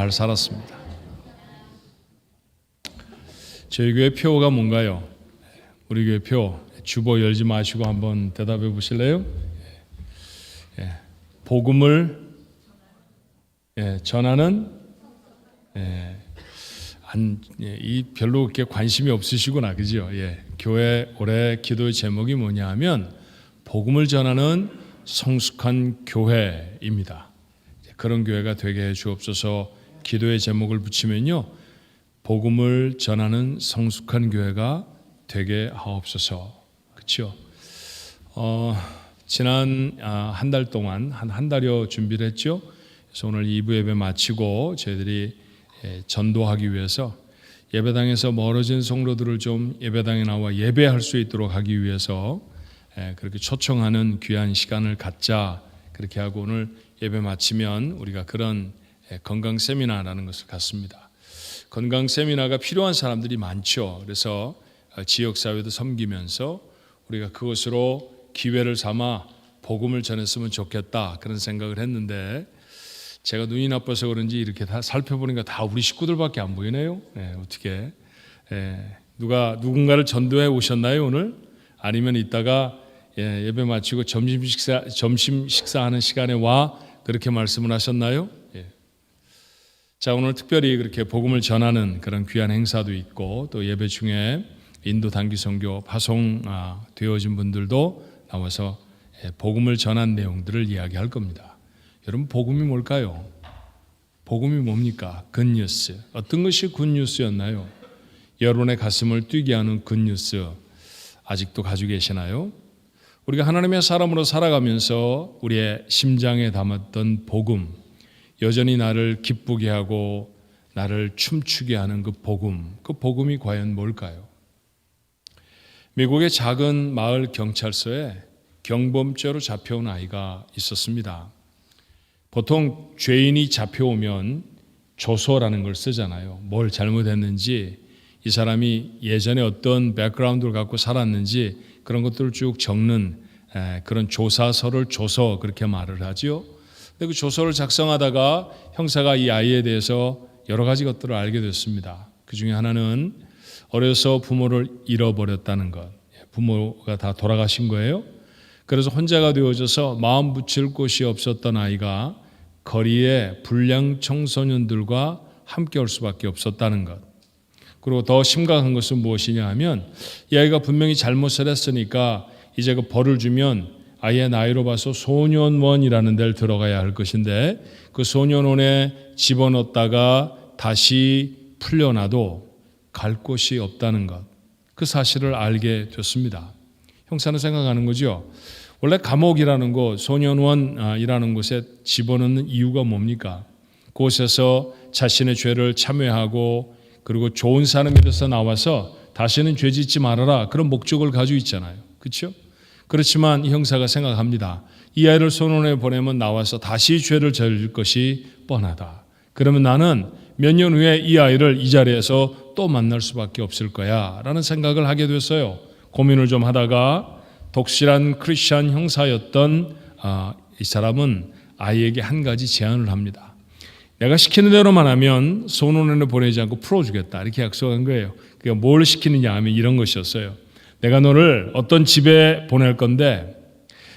잘 살았습니다. 저희 교회 표가 뭔가요? 우리 교회 표 주보 열지 마시고 한번 대답해 보실래요? 예. 복음을 예, 전하는 예, 안, 예, 이 별로 그렇게 관심이 없으시구나 그죠? 예, 교회 올해 기도의 제목이 뭐냐 하면 복음을 전하는 성숙한 교회입니다. 그런 교회가 되게 해 주옵소서. 기도의 제목을 붙이면요, 복음을 전하는 성숙한 교회가 되게 하옵소서. 그렇죠? 어, 지난 아, 한달 동안 한 한 달여 준비를 했죠. 그래서 오늘 2부 예배 마치고 저희들이 예, 전도하기 위해서 예배당에서 멀어진 성도들을 좀 예배당에 나와 예배할 수 있도록 하기 위해서 예, 그렇게 초청하는 귀한 시간을 갖자 그렇게 하고 오늘 예배 마치면 우리가 그런 예, 건강 세미나라는 것을 갖습니다. 건강 세미나가 필요한 사람들이 많죠. 그래서 어, 지역 사회도 섬기면서 우리가 그것으로 기회를 삼아 복음을 전했으면 좋겠다 그런 생각을 했는데 제가 눈이 나빠서 그런지 이렇게 다 살펴보니까 다 우리 식구들밖에 안 보이네요. 예, 어떻게 예, 누가 누군가를 전도해 오셨나요 오늘? 아니면 이따가 예, 예배 마치고 점심 식사 점심 식사하는 시간에 와 그렇게 말씀을 하셨나요? 예. 자 오늘 특별히 그렇게 복음을 전하는 그런 귀한 행사도 있고 또 예배 중에 인도 단기 선교 파송 아, 되어진 분들도 나와서 예, 복음을 전한 내용들을 이야기할 겁니다. 여러분 복음이 뭘까요? 복음이 뭡니까? 굿뉴스. 어떤 것이 굿뉴스였나요? 여러분의 가슴을 뛰게 하는 굿뉴스 아직도 가지고 계시나요? 우리가 하나님의 사람으로 살아가면서 우리의 심장에 담았던 복음 여전히 나를 기쁘게 하고 나를 춤추게 하는 그 복음 그 복음이 과연 뭘까요? 미국의 작은 마을 경찰서에 경범죄로 잡혀온 아이가 있었습니다. 보통 죄인이 잡혀오면 조서라는 걸 쓰잖아요. 뭘 잘못했는지 이 사람이 예전에 어떤 백그라운드를 갖고 살았는지 그런 것들을 쭉 적는 그런 조사서를 조서 그렇게 말을 하지요. 그 조서를 작성하다가 형사가 이 아이에 대해서 여러 가지 것들을 알게 됐습니다. 그 중에 하나는 어려서 부모를 잃어버렸다는 것. 부모가 다 돌아가신 거예요. 그래서 혼자가 되어져서 마음 붙일 곳이 없었던 아이가 거리에 불량 청소년들과 함께 올 수밖에 없었다는 것. 그리고 더 심각한 것은 무엇이냐 하면 이 아이가 분명히 잘못을 했으니까 이제 그 벌을 주면 아이의 나이로 봐서 소년원이라는 데를 들어가야 할 것인데 그 소년원에 집어넣었다가 다시 풀려나도 갈 곳이 없다는 것. 그 사실을 알게 됐습니다. 형사는 생각하는 거죠. 원래 감옥이라는 곳, 소년원이라는 곳에 집어넣는 이유가 뭡니까? 그곳에서 자신의 죄를 참회하고 그리고 좋은 사람이 돼서 나와서 다시는 죄 짓지 말아라. 그런 목적을 가지고 있잖아요. 그렇죠? 그렇지만 이 형사가 생각합니다. 이 아이를 소년원에 보내면 나와서 다시 죄를 저질 것이 뻔하다. 그러면 나는 몇 년 후에 이 아이를 이 자리에서 또 만날 수밖에 없을 거야. 라는 생각을 하게 됐어요. 고민을 좀 하다가 독실한 크리스천 형사였던 아, 이 사람은 아이에게 한 가지 제안을 합니다. 내가 시키는 대로만 하면 소년원에 보내지 않고 풀어주겠다. 이렇게 약속한 거예요. 그러니까 뭘 시키느냐 하면 이런 것이었어요. 내가 너를 어떤 집에 보낼 건데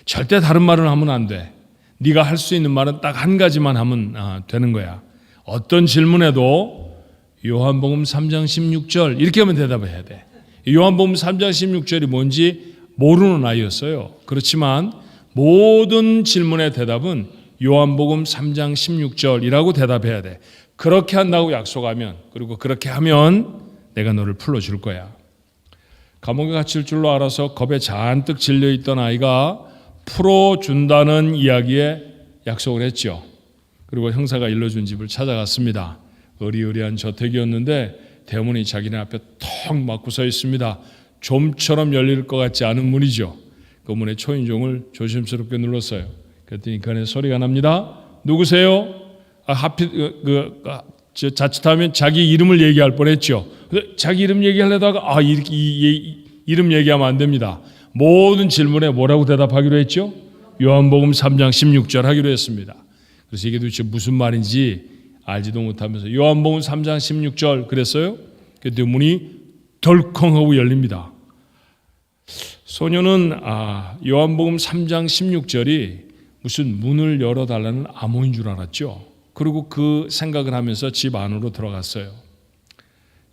절대 다른 말을 하면 안 돼. 네가 할 수 있는 말은 딱 한 가지만 하면 아, 되는 거야. 어떤 질문에도 요한복음 3장 16절 이렇게 하면 대답을 해야 돼. 요한복음 3장 16절이 뭔지 모르는 아이였어요. 그렇지만 모든 질문의 대답은 요한복음 3장 16절이라고 대답해야 돼. 그렇게 한다고 약속하면 그리고 그렇게 하면 내가 너를 풀어 줄 거야. 감옥에 갇힐 줄로 알아서 겁에 잔뜩 질려 있던 아이가 풀어준다는 이야기에 약속을 했죠. 그리고 형사가 일러준 집을 찾아갔습니다. 어리어리한 저택이었는데 대문이 자기네 앞에 턱 막고 서 있습니다. 좀처럼 열릴 것 같지 않은 문이죠. 그 문의 초인종을 조심스럽게 눌렀어요. 그랬더니 그 안에 소리가 납니다. 누구세요? 아, 하필 그, 그 아, 저 자칫하면 자기 이름을 얘기할 뻔했죠. 자기 이름 얘기하려다가 아 이, 이, 이, 이 름 얘기하면 안 됩니다. 모든 질문에 뭐라고 대답하기로 했죠? 요한복음 3장 16절 하기로 했습니다. 그래서 이게 도대체 무슨 말인지 알지도 못하면서 요한복음 3장 16절 그랬어요. 그때 문이 덜컹하고 열립니다. 소녀는 아, 요한복음 3장 16절이 무슨 문을 열어달라는 암호인 줄 알았죠. 그리고 그 생각을 하면서 집 안으로 들어갔어요.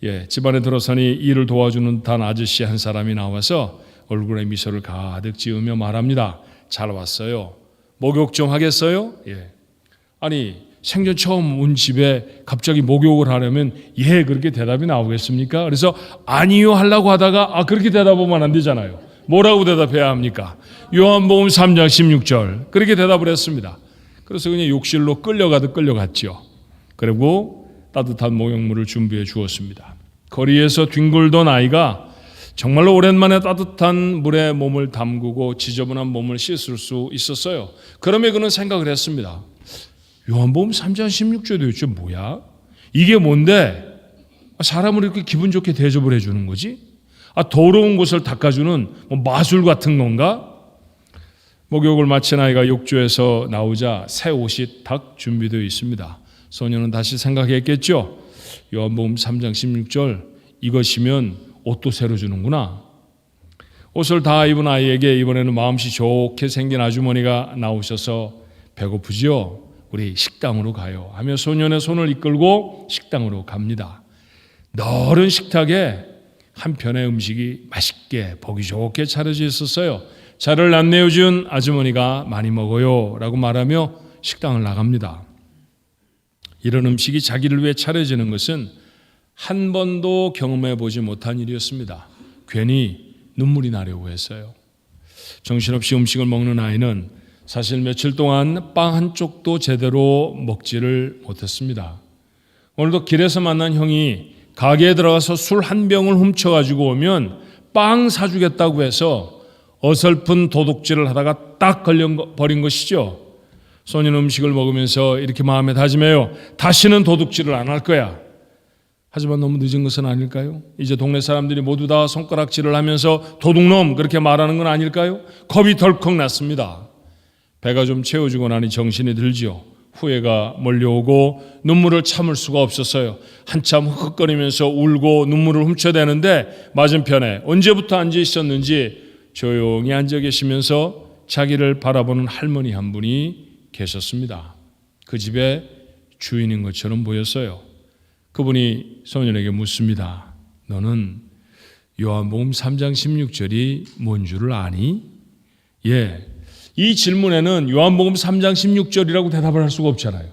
예, 집 안에 들어서니 일을 도와주는 단 아저씨 한 사람이 나와서 얼굴에 미소를 가득 지으며 말합니다. 잘 왔어요. 목욕 좀 하겠어요? 예. 아니, 생전 처음 온 집에 갑자기 목욕을 하려면 예, 그렇게 대답이 나오겠습니까? 그래서 아니요 하려고 하다가 아, 그렇게 대답하면 안 되잖아요. 뭐라고 대답해야 합니까? 요한복음 3장 16절. 그렇게 대답을 했습니다. 그래서 그냥 욕실로 끌려가듯 끌려갔죠. 그리고 따뜻한 목욕물을 준비해 주었습니다. 거리에서 뒹굴던 아이가 정말로 오랜만에 따뜻한 물에 몸을 담그고 지저분한 몸을 씻을 수 있었어요. 그러면 그는 생각을 했습니다. 요한복음 3장 16절 도 대체 뭐야? 이게 뭔데 사람을 이렇게 기분 좋게 대접을 해주는 거지? 아, 더러운 곳을 닦아주는 뭐 마술 같은 건가? 목욕을 마친 아이가 욕조에서 나오자 새 옷이 딱 준비되어 있습니다. 소녀는 다시 생각했겠죠. 요한복음 3장 16절 이것이면 옷도 새로 주는구나. 옷을 다 입은 아이에게 이번에는 마음씨 좋게 생긴 아주머니가 나오셔서 배고프지요? 우리 식당으로 가요. 하며 소년의 손을 이끌고 식당으로 갑니다. 넓은 식탁에 한 편의 음식이 맛있게 보기 좋게 차려져 있었어요. 차를 안내해 준 아주머니가 많이 먹어요 라고 말하며 식당을 나갑니다. 이런 음식이 자기를 위해 차려지는 것은 한 번도 경험해 보지 못한 일이었습니다. 괜히 눈물이 나려고 했어요. 정신없이 음식을 먹는 아이는 사실 며칠 동안 빵 한 쪽도 제대로 먹지를 못했습니다. 오늘도 길에서 만난 형이 가게에 들어가서 술 한 병을 훔쳐가지고 오면 빵 사주겠다고 해서 어설픈 도둑질을 하다가 딱 걸려버린 것이죠. 소년 음식을 먹으면서 이렇게 마음에 다짐해요. 다시는 도둑질을 안 할 거야. 하지만 너무 늦은 것은 아닐까요? 이제 동네 사람들이 모두 다 손가락질을 하면서 도둑놈 그렇게 말하는 건 아닐까요? 겁이 덜컥 났습니다. 배가 좀 채워지고 나니 정신이 들지요. 후회가 몰려오고 눈물을 참을 수가 없었어요. 한참 흑흑거리면서 울고 눈물을 훔쳐대는데 맞은편에 언제부터 앉아 있었는지 조용히 앉아 계시면서 자기를 바라보는 할머니 한 분이 계셨습니다. 그 집에 주인인 것처럼 보였어요. 그분이 소년에게 묻습니다. 너는 요한복음 3장 16절이 뭔 줄을 아니? 예. 이 질문에는 요한복음 3장 16절이라고 대답을 할 수가 없잖아요.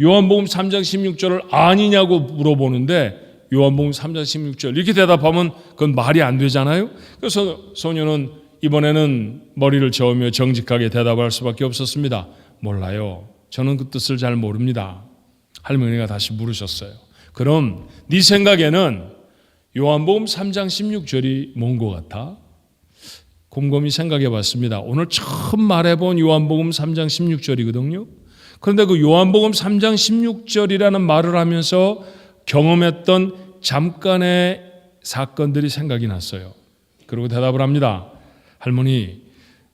요한복음 3장 16절을 아니냐고 물어보는데 요한복음 3장 16절 이렇게 대답하면 그건 말이 안 되잖아요. 그래서 소녀는 이번에는 머리를 저으며 정직하게 대답할 수밖에 없었습니다. 몰라요. 저는 그 뜻을 잘 모릅니다. 할머니가 다시 물으셨어요. 그럼 네 생각에는 요한복음 3장 16절이 뭔 것 같아? 곰곰이 생각해 봤습니다. 오늘 처음 말해본 요한복음 3장 16절이거든요. 그런데 그 요한복음 3장 16절이라는 말을 하면서 경험했던 잠깐의 사건들이 생각이 났어요. 그리고 대답을 합니다. 할머니,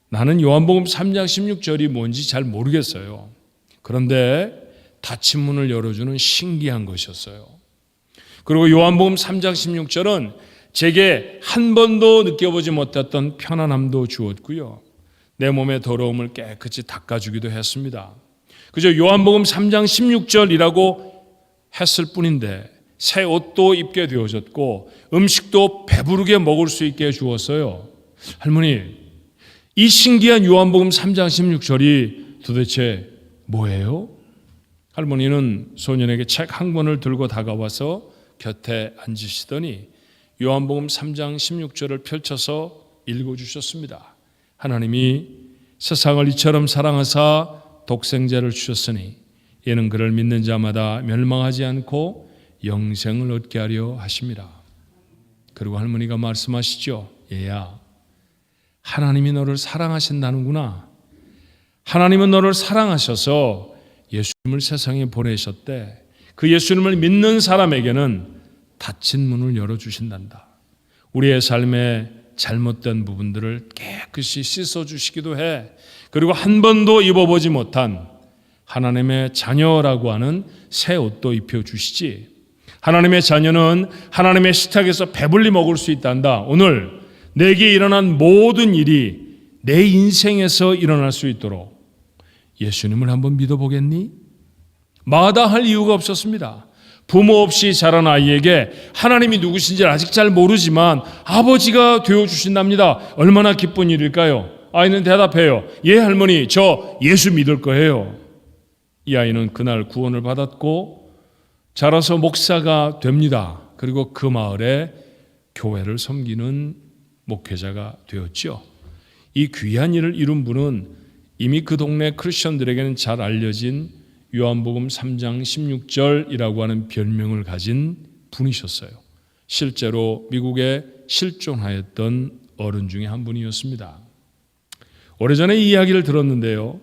나는 요한복음 3장 16절이 뭔지 잘 모르겠어요. 그런데 닫힌 문을 열어주는 신기한 것이었어요. 그리고 요한복음 3장 16절은 제게 한 번도 느껴보지 못했던 편안함도 주었고요. 내 몸의 더러움을 깨끗이 닦아주기도 했습니다. 그저 요한복음 3장 16절이라고 했을 뿐인데 새 옷도 입게 되어졌고 음식도 배부르게 먹을 수 있게 주었어요. 할머니, 이 신기한 요한복음 3장 16절이 도대체 뭐예요? 할머니는 소년에게 책 한 권을 들고 다가와서 곁에 앉으시더니 요한복음 3장 16절을 펼쳐서 읽어 주셨습니다. 하나님이 세상을 이처럼 사랑하사 독생자를 주셨으니 이는 그를 믿는 자마다 멸망하지 않고 영생을 얻게 하려 하심이라. 그리고 할머니가 말씀하시죠. 얘야, 하나님이 너를 사랑하신다는구나. 하나님은 너를 사랑하셔서 예수님을 세상에 보내셨대. 그 예수님을 믿는 사람에게는 닫힌 문을 열어주신단다. 우리의 삶에 잘못된 부분들을 깨끗이 씻어주시기도 해. 그리고 한 번도 입어보지 못한 하나님의 자녀라고 하는 새 옷도 입혀 주시지. 하나님의 자녀는 하나님의 식탁에서 배불리 먹을 수 있단다. 오늘 내게 일어난 모든 일이 내 인생에서 일어날 수 있도록 예수님을 한번 믿어보겠니? 마다할 이유가 없었습니다. 부모 없이 자란 아이에게 하나님이 누구신지 아직 잘 모르지만 아버지가 되어 주신답니다. 얼마나 기쁜 일일까요? 아이는 대답해요. 예, 할머니, 저 예수 믿을 거예요. 이 아이는 그날 구원을 받았고 자라서 목사가 됩니다. 그리고 그 마을에 교회를 섬기는 목회자가 되었죠. 이 귀한 일을 이룬 분은 이미 그 동네 크리스천들에게는 잘 알려진 요한복음 3장 16절이라고 하는 별명을 가진 분이셨어요. 실제로 미국에 실존하였던 어른 중에 한 분이었습니다. 오래전에 이 이야기를 들었는데요.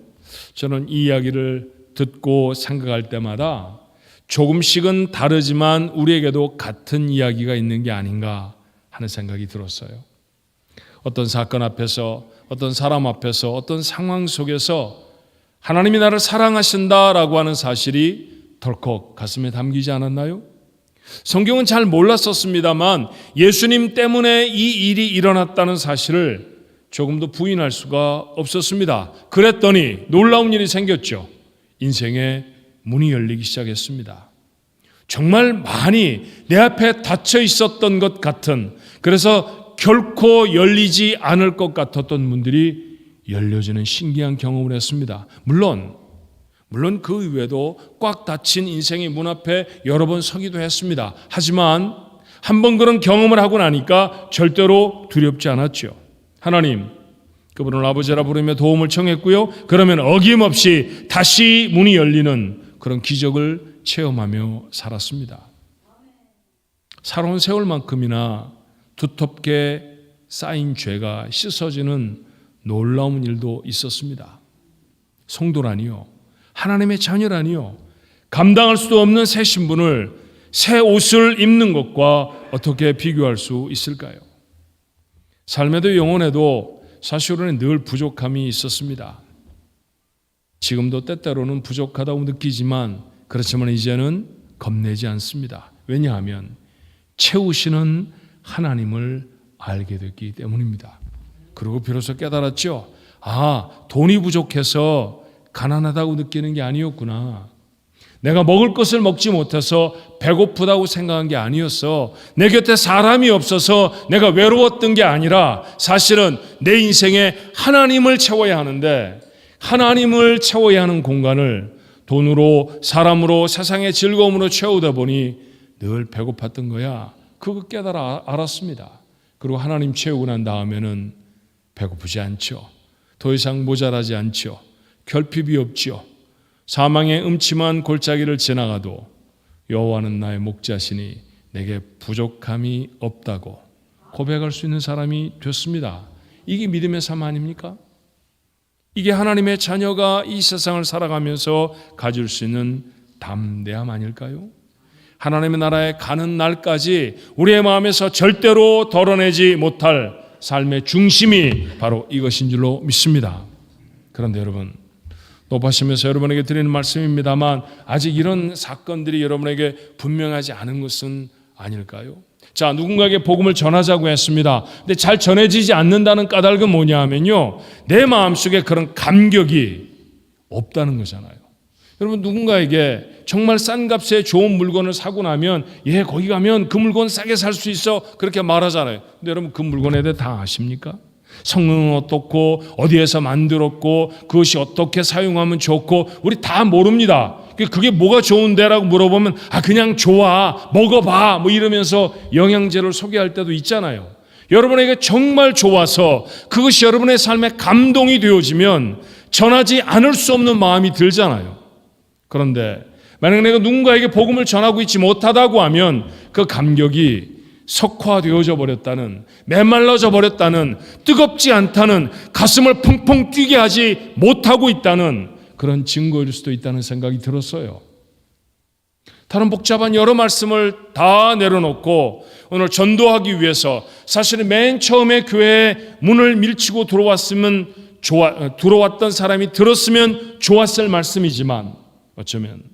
저는 이 이야기를 듣고 생각할 때마다 조금씩은 다르지만 우리에게도 같은 이야기가 있는 게 아닌가 하는 생각이 들었어요. 어떤 사건 앞에서, 어떤 사람 앞에서, 어떤 상황 속에서 하나님이 나를 사랑하신다라고 하는 사실이 덜컥 가슴에 담기지 않았나요? 성경은 잘 몰랐었습니다만 예수님 때문에 이 일이 일어났다는 사실을 조금도 부인할 수가 없었습니다. 그랬더니 놀라운 일이 생겼죠. 인생의 문이 열리기 시작했습니다. 정말 많이 내 앞에 닫혀 있었던 것 같은 그래서 결코 열리지 않을 것 같았던 문들이 열려지는 신기한 경험을 했습니다. 물론 물론 그 외에도 꽉 닫힌 인생의 문 앞에 여러 번 서기도 했습니다. 하지만 한 번 그런 경험을 하고 나니까 절대로 두렵지 않았죠. 하나님, 그분을 아버지라 부르며 도움을 청했고요. 그러면 어김없이 다시 문이 열리는 그런 기적을 체험하며 살았습니다. 살아온 세월만큼이나 두텁게 쌓인 죄가 씻어지는 놀라운 일도 있었습니다. 성도라니요. 하나님의 자녀라니요. 감당할 수도 없는 새 신분을 새 옷을 입는 것과 어떻게 비교할 수 있을까요? 삶에도 영혼에도 사실은 늘 부족함이 있었습니다. 지금도 때때로는 부족하다고 느끼지만 그렇지만 이제는 겁내지 않습니다. 왜냐하면 채우시는 하나님을 알게 됐기 때문입니다. 그리고 비로소 깨달았죠. 아, 돈이 부족해서 가난하다고 느끼는 게 아니었구나. 내가 먹을 것을 먹지 못해서 배고프다고 생각한 게 아니었어. 내 곁에 사람이 없어서 내가 외로웠던 게 아니라 사실은 내 인생에 하나님을 채워야 하는데 하나님을 채워야 하는 공간을 돈으로 사람으로 세상의 즐거움으로 채우다 보니 늘 배고팠던 거야. 그거 깨달아 알았습니다. 그리고 하나님 채우고 난 다음에는 배고프지 않죠. 더 이상 모자라지 않죠. 결핍이 없죠. 사망의 음침한 골짜기를 지나가도 여호와는 나의 목자시니 내게 부족함이 없다고 고백할 수 있는 사람이 됐습니다. 이게 믿음의 삶 아닙니까? 이게 하나님의 자녀가 이 세상을 살아가면서 가질 수 있는 담대함 아닐까요? 하나님의 나라에 가는 날까지 우리의 마음에서 절대로 덜어내지 못할 삶의 중심이 바로 이것인 줄로 믿습니다. 그런데 여러분, 높아시면서 여러분에게 드리는 말씀입니다만 아직 이런 사건들이 여러분에게 분명하지 않은 것은 아닐까요? 자, 누군가에게 복음을 전하자고 했습니다. 근데 잘 전해지지 않는다는 까닭은 뭐냐 하면요. 내 마음속에 그런 감격이 없다는 거잖아요. 여러분 누군가에게 정말 싼 값에 좋은 물건을 사고 나면 예 거기 가면 그 물건 싸게 살 수 있어 그렇게 말하잖아요. 근데 여러분 그 물건에 대해 다 아십니까? 성능은 어떻고 어디에서 만들었고 그것이 어떻게 사용하면 좋고 우리 다 모릅니다. 그게 뭐가 좋은데라고 물어보면 아 그냥 좋아 먹어봐 뭐 이러면서 영양제를 소개할 때도 있잖아요. 여러분에게 정말 좋아서 그것이 여러분의 삶에 감동이 되어지면 전하지 않을 수 없는 마음이 들잖아요. 그런데 만약 내가 누군가에게 복음을 전하고 있지 못하다고 하면 그 감격이 석화되어져 버렸다는 메말라져 버렸다는 뜨겁지 않다는 가슴을 펑펑 뛰게 하지 못하고 있다는 그런 증거일 수도 있다는 생각이 들었어요. 다른 복잡한 여러 말씀을 다 내려놓고 오늘 전도하기 위해서 사실은 맨 처음에 교회에 문을 밀치고 들어왔으면 좋아, 어, 들어왔던 사람이 들었으면 좋았을 말씀이지만 어쩌면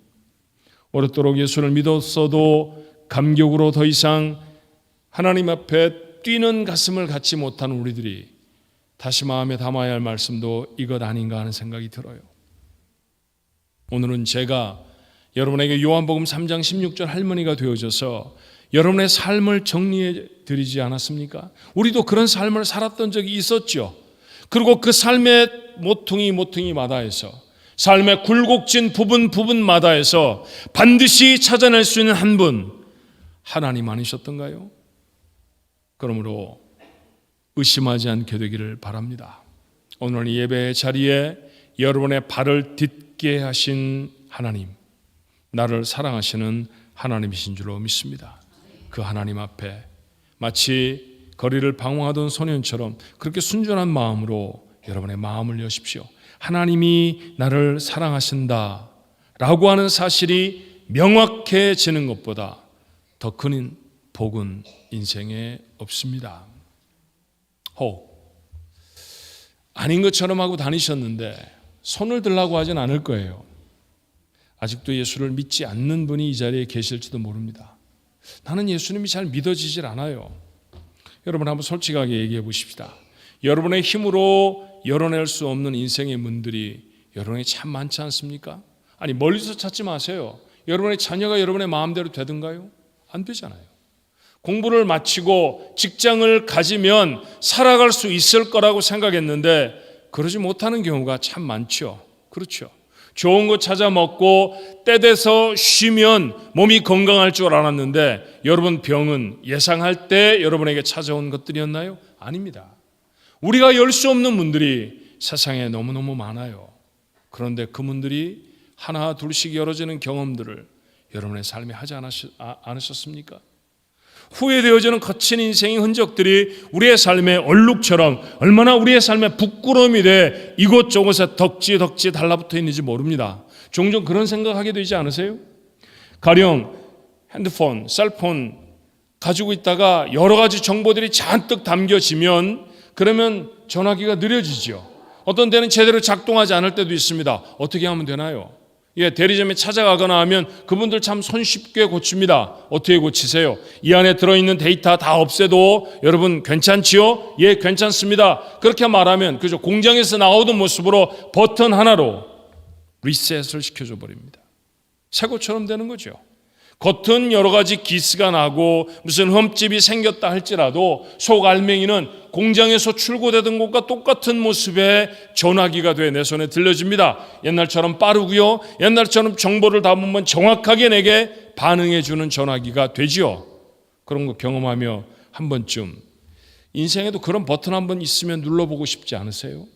오랫도록 예수를 믿었어도 감격으로 더 이상 하나님 앞에 뛰는 가슴을 갖지 못한 우리들이 다시 마음에 담아야 할 말씀도 이것 아닌가 하는 생각이 들어요. 오늘은 제가 여러분에게 요한복음 3장 16절 할머니가 되어져서 여러분의 삶을 정리해 드리지 않았습니까? 우리도 그런 삶을 살았던 적이 있었죠. 그리고 그 삶의 모퉁이 모퉁이 마다에서 삶의 굴곡진 부분 부분마다에서 반드시 찾아낼 수 있는 한 분 하나님 아니셨던가요? 그러므로 의심하지 않게 되기를 바랍니다. 오늘 이 예배 자리에 여러분의 발을 딛게 하신 하나님, 나를 사랑하시는 하나님이신 줄로 믿습니다. 그 하나님 앞에 마치 거리를 방황하던 소년처럼 그렇게 순전한 마음으로 여러분의 마음을 여십시오. 하나님이 나를 사랑하신다 라고 하는 사실이 명확해지는 것보다 더 큰 복은 인생에 없습니다. 혹 아닌 것처럼 하고 다니셨는데 손을 들라고 하진 않을 거예요. 아직도 예수를 믿지 않는 분이 이 자리에 계실지도 모릅니다. 나는 예수님이 잘 믿어지질 않아요. 여러분 한번 솔직하게 얘기해 보십시다. 여러분의 힘으로 열어낼 수 없는 인생의 문들이 여러분에 참 많지 않습니까? 아니 멀리서 찾지 마세요. 여러분의 자녀가 여러분의 마음대로 되든가요? 안 되잖아요. 공부를 마치고 직장을 가지면 살아갈 수 있을 거라고 생각했는데 그러지 못하는 경우가 참 많죠. 그렇죠. 좋은 거 찾아 먹고 때 돼서 쉬면 몸이 건강할 줄 알았는데 여러분 병은 예상할 때 여러분에게 찾아온 것들이었나요? 아닙니다. 우리가 열 수 없는 문들이 세상에 너무너무 많아요. 그런데 그 문들이 하나 둘씩 열어지는 경험들을 여러분의 삶에 하지 않으셨습니까? 후회되어지는 거친 인생의 흔적들이 우리의 삶의 얼룩처럼 얼마나 우리의 삶의 부끄러움이 돼 이곳저곳에 덕지 덕지 달라붙어 있는지 모릅니다. 종종 그런 생각하게 되지 않으세요? 가령 핸드폰, 셀폰 가지고 있다가 여러 가지 정보들이 잔뜩 담겨지면 그러면 전화기가 느려지죠. 어떤 때는 제대로 작동하지 않을 때도 있습니다. 어떻게 하면 되나요? 예, 대리점에 찾아가거나 하면 그분들 참 손쉽게 고칩니다. 어떻게 고치세요? 이 안에 들어있는 데이터 다 없애도 여러분 괜찮지요? 예, 괜찮습니다. 그렇게 말하면 그죠? 공장에서 나오던 모습으로 버튼 하나로 리셋을 시켜줘 버립니다. 새 것처럼 되는 거죠. 겉은 여러 가지 기스가 나고 무슨 흠집이 생겼다 할지라도 속 알맹이는 공장에서 출고되던 것과 똑같은 모습의 전화기가 돼 내 손에 들려집니다. 옛날처럼 빠르고요. 옛날처럼 정보를 담으면 정확하게 내게 반응해 주는 전화기가 되지요. 그런 거 경험하며 한 번쯤 인생에도 그런 버튼 한 번 있으면 눌러보고 싶지 않으세요?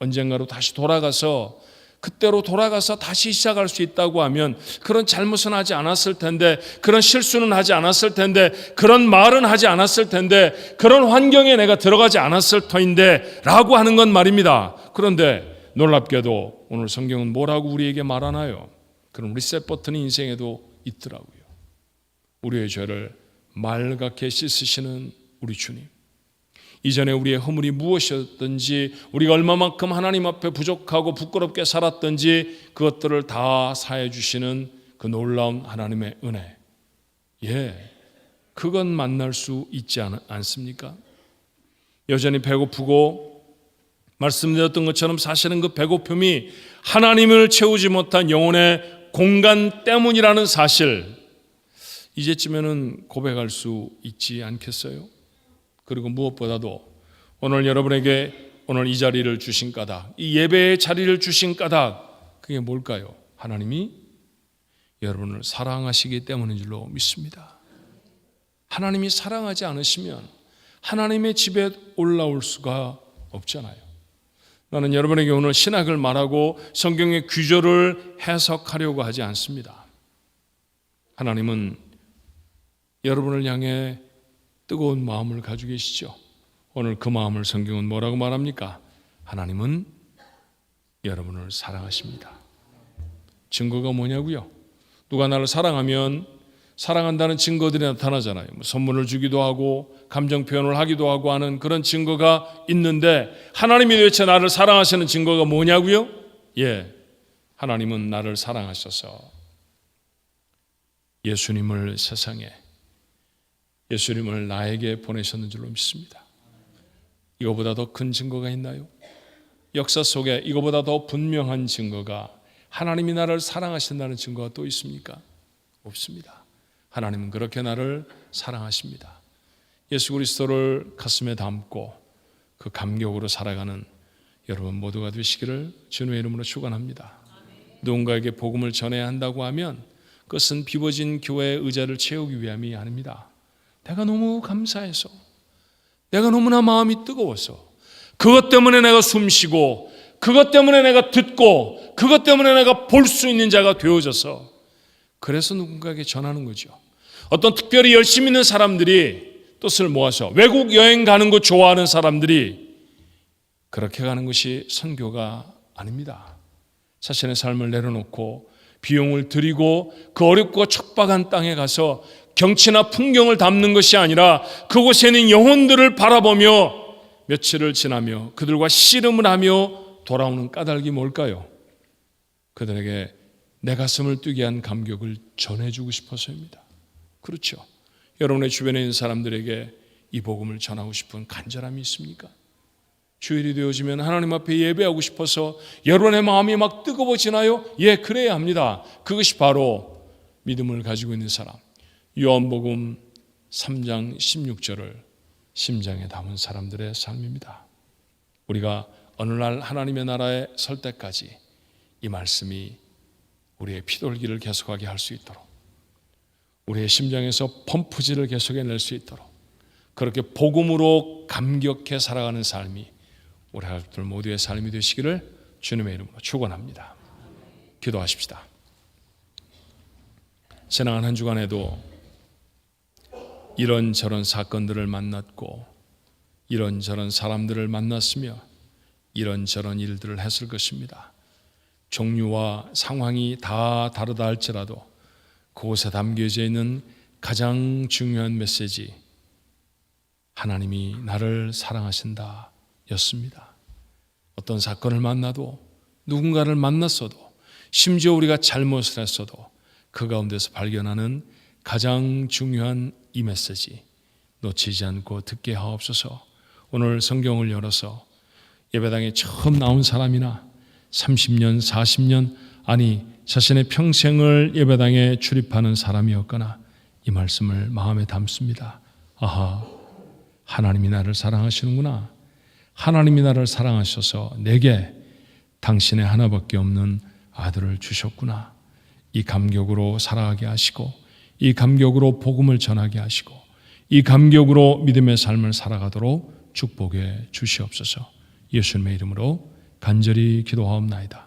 언젠가로 다시 돌아가서 그때로 돌아가서 다시 시작할 수 있다고 하면 그런 잘못은 하지 않았을 텐데 그런 실수는 하지 않았을 텐데 그런 말은 하지 않았을 텐데 그런 환경에 내가 들어가지 않았을 터인데 라고 하는 건 말입니다. 그런데 놀랍게도 오늘 성경은 뭐라고 우리에게 말하나요? 그럼 리셋 버튼이 인생에도 있더라고요. 우리의 죄를 맑게 씻으시는 우리 주님. 이전에 우리의 허물이 무엇이었든지 우리가 얼마만큼 하나님 앞에 부족하고 부끄럽게 살았든지 그것들을 다 사해 주시는 그 놀라운 하나님의 은혜. 예. 그건 만날 수 있지 않, 않습니까? 여전히 배고프고 말씀드렸던 것처럼 사실은 그 배고픔이 하나님을 채우지 못한 영혼의 공간 때문이라는 사실 이제쯤에는 고백할 수 있지 않겠어요? 그리고 무엇보다도 오늘 여러분에게 오늘 이 자리를 주신 까닭, 이 예배의 자리를 주신 까닭, 그게 뭘까요? 하나님이 여러분을 사랑하시기 때문인 줄로 믿습니다. 하나님이 사랑하지 않으시면 하나님의 집에 올라올 수가 없잖아요. 나는 여러분에게 오늘 신학을 말하고 성경의 규절을 해석하려고 하지 않습니다. 하나님은 여러분을 향해 뜨거운 마음을 가지고 계시죠. 오늘 그 마음을 성경은 뭐라고 말합니까? 하나님은 여러분을 사랑하십니다. 증거가 뭐냐고요? 누가 나를 사랑하면 사랑한다는 증거들이 나타나잖아요. 뭐 선물을 주기도 하고 감정 표현을 하기도 하고 하는 그런 증거가 있는데 하나님이 도대체 나를 사랑하시는 증거가 뭐냐고요? 예. 하나님은 나를 사랑하셔서 예수님을 세상에 예수님을 나에게 보내셨는 줄로 믿습니다. 이거보다 더 큰 증거가 있나요? 역사 속에 이거보다 더 분명한 증거가 하나님이 나를 사랑하신다는 증거가 또 있습니까? 없습니다. 하나님은 그렇게 나를 사랑하십니다. 예수 그리스도를 가슴에 담고 그 감격으로 살아가는 여러분 모두가 되시기를 주님의 이름으로 축원합니다. 누군가에게 복음을 전해야 한다고 하면 그것은 비워진 교회의 의자를 채우기 위함이 아닙니다. 내가 너무 감사해서 내가 너무나 마음이 뜨거워서 그것 때문에 내가 숨쉬고 그것 때문에 내가 듣고 그것 때문에 내가 볼 수 있는 자가 되어져서 그래서 누군가에게 전하는 거죠. 어떤 특별히 열심히 있는 사람들이 뜻을 모아서 외국 여행 가는 거 좋아하는 사람들이 그렇게 가는 것이 선교가 아닙니다. 자신의 삶을 내려놓고 비용을 들이고 그 어렵고 척박한 땅에 가서 경치나 풍경을 담는 것이 아니라 그곳에 있는 영혼들을 바라보며 며칠을 지나며 그들과 씨름을 하며 돌아오는 까닭이 뭘까요? 그들에게 내 가슴을 뛰게 한 감격을 전해주고 싶어서입니다. 그렇죠. 여러분의 주변에 있는 사람들에게 이 복음을 전하고 싶은 간절함이 있습니까? 주일이 되어지면 하나님 앞에 예배하고 싶어서 여러분의 마음이 막 뜨거워지나요? 예, 그래야 합니다. 그것이 바로 믿음을 가지고 있는 사람. 요한복음 3장 16절을 심장에 담은 사람들의 삶입니다. 우리가 어느 날 하나님의 나라에 설 때까지 이 말씀이 우리의 피돌기를 계속하게 할 수 있도록 우리의 심장에서 펌프질을 계속해낼 수 있도록 그렇게 복음으로 감격해 살아가는 삶이 우리 학들 모두의 삶이 되시기를 주님의 이름으로 축원합니다. 기도하십시다. 지나간 한 주간에도 이런저런 사건들을 만났고 이런저런 사람들을 만났으며 이런저런 일들을 했을 것입니다. 종류와 상황이 다 다르다 할지라도 그곳에 담겨져 있는 가장 중요한 메시지 하나님이 나를 사랑하신다 였습니다. 어떤 사건을 만나도 누군가를 만났어도 심지어 우리가 잘못을 했어도 그 가운데서 발견하는 가장 중요한 이 메시지 놓치지 않고 듣게 하옵소서. 오늘 성경을 열어서 예배당에 처음 나온 사람이나 30년, 40년 아니 자신의 평생을 예배당에 출입하는 사람이었거나 이 말씀을 마음에 담습니다. 아하, 하나님이 나를 사랑하시는구나. 하나님이 나를 사랑하셔서 내게 당신의 하나밖에 없는 아들을 주셨구나. 이 감격으로 살아가게 하시고 이 감격으로 복음을 전하게 하시고 이 감격으로 믿음의 삶을 살아가도록 축복해 주시옵소서. 예수님의 이름으로 간절히 기도하옵나이다.